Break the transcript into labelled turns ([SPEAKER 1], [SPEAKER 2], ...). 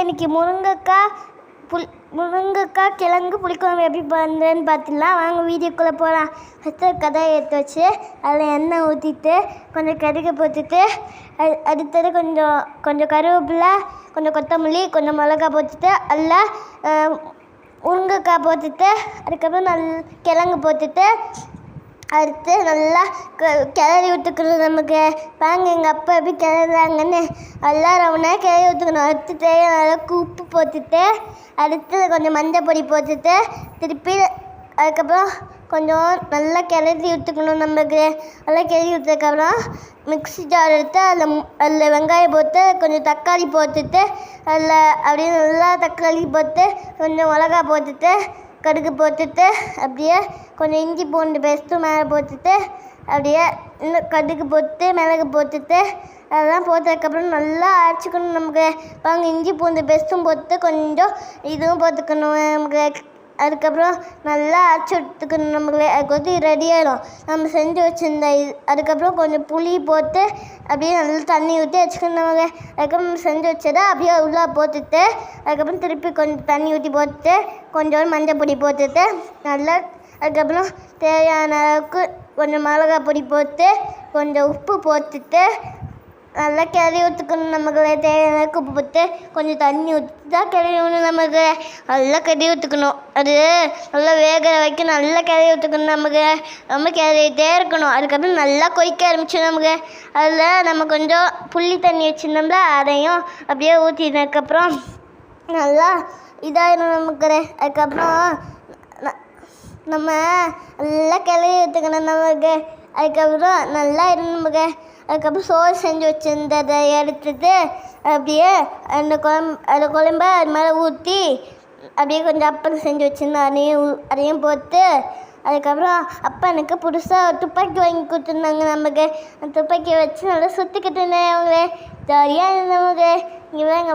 [SPEAKER 1] இன்னைக்கு முருங்கைக்காய் புளி முருங்கைக்காய் கிழங்கு புளிக்குழம்பு எப்படி பண்ணுறேன்னு பார்த்துடலாம். வாங்க வீடியோக்குள்ளே போகலாம். ஃபஸ்ட்டு கதை எடுத்து வச்சு அதில் எண்ணெய் ஊற்றிட்டு கொஞ்சம் கடுகு போட்டுட்டு அது அடுத்தது கொஞ்சம் கொஞ்சம் கருவேப்பிலை கொஞ்சம் கொத்தமல்லி கொஞ்சம் மிளகா போட்டுட்டு அதில் முருங்கைக்காய் போட்டுட்டு அதுக்கப்புறம் நல் கிழங்கு போட்டுட்டு அடுத்து நல்லா க கிளறி விட்டுக்கணும் நமக்கு. பாருங்க எங்கள் அப்பா எப்படி கிளறாங்கன்னு எல்லாம் ரொம்ப நேரம் கிளறி விட்டுக்கணும். அடுத்து தேவையான உப்பு போட்டுட்டு அடுத்து கொஞ்சம் மஞ்சள் பொடி போட்டுட்டு திருப்பி அதுக்கப்புறம் கொஞ்சம் நல்லா கிளறி விட்டுக்கணும் நமக்கு. நல்லா கிளறி விட்டதுக்கப்புறம் மிக்ஸி ஜார் எடுத்து அதில் அதில் வெங்காயம் போட்டு கொஞ்சம் தக்காளி போட்டுட்டு அதில் அப்படியே நல்லா தக்காளி போட்டு கொஞ்சம் மிளகா போட்டுட்டு கடுகு போட்டுட்டு அப்படியே கொஞ்சம் இஞ்சி பூண்டு பேஸ்ட்டும் மேலே போட்டுட்டு அப்படியே இன்னும் கடுகு போட்டு மிளகு போட்டுட்டு அதெல்லாம் போட்டதுக்கப்புறம் நல்லா அரைச்சிக்கணும் நமக்கு. பாங்க இஞ்சி பூண்டு பேஸ்ட்டும் போட்டு கொஞ்சம் இதுவும் போட்டுக்கணும். நமக்கு அதுக்கப்புறம் நல்லா அரைச்சி எடுத்துக்கணும். நம்மளே அதுக்கு வந்து ரெடி ஆகிடும் நம்ம செஞ்சு வச்சுருந்த இது அதுக்கப்புறம் கொஞ்சம் புளி போட்டு அப்படியே நல்லா தண்ணி ஊற்றி வச்சுக்கணும் நமக்கு. அதுக்கப்புறம் செஞ்சு வச்சதை அப்படியே உள்ளே போட்டுட்டு அதுக்கப்புறம் திருப்பி கொஞ்சம் தண்ணி ஊற்றி போட்டுட்டு கொஞ்சோண்டு மஞ்சள் பொடி போட்டுட்டு நல்லா அதுக்கப்புறம் தேவையான அளவுக்கு கொஞ்சம் மிளகா பொடி போட்டு கொஞ்சம் உப்பு போட்டுட்டு நல்லா கிளறி ஊற்றுக்கணும் நமக்கு தேவையான குப்பை உப்பு போட்டு கொஞ்சம் தண்ணி ஊற்றி தான் கிளறி நமக்கு. நல்லா கிளறி ஊற்றுக்கணும் அது நல்லா வேகிற வரைக்கும் நல்லா கிளறி ஊற்றுக்கணும் நமக்கு. ரொம்ப கிளறிட்டே இருக்கணும். அதுக்கப்புறம் நல்லா கொதிக்க ஆரம்பிச்சு நமக்கு. அதில் நம்ம கொஞ்சம் புள்ளி தண்ணி வச்சுருந்தோம்ல அதையும் அப்படியே ஊற்றினதுக்கப்புறம் நல்லா இதாயிடும் நமக்கு. அதுக்கப்புறம் நம்ம நல்லா கிளறி ஊற்றுக்கணும் நமக்கு. அதுக்கப்புறம் நல்லா இருந்து நமக்கு. அதுக்கப்புறம் சோறு செஞ்சு வச்சுருந்ததை எடுத்துட்டு அப்படியே அந்த குழம்பு அந்த குழம்ப அது மேலே ஊற்றி அப்படியே கொஞ்சம் அப்பம் செஞ்சு வச்சுருந்தேன். அதையும் அதையும் போட்டு அதுக்கப்புறம் அப்பா எனக்கு புதுசாக துப்பாக்கி வாங்கி கொடுத்துருந்தாங்க நமக்கு. அந்த துப்பாக்கியை வச்சு நல்லா சுற்றிக்கிட்டு இருந்தேன் அவங்களே. ஜாலியாக இருந்தவங்க இங்கே வாங்க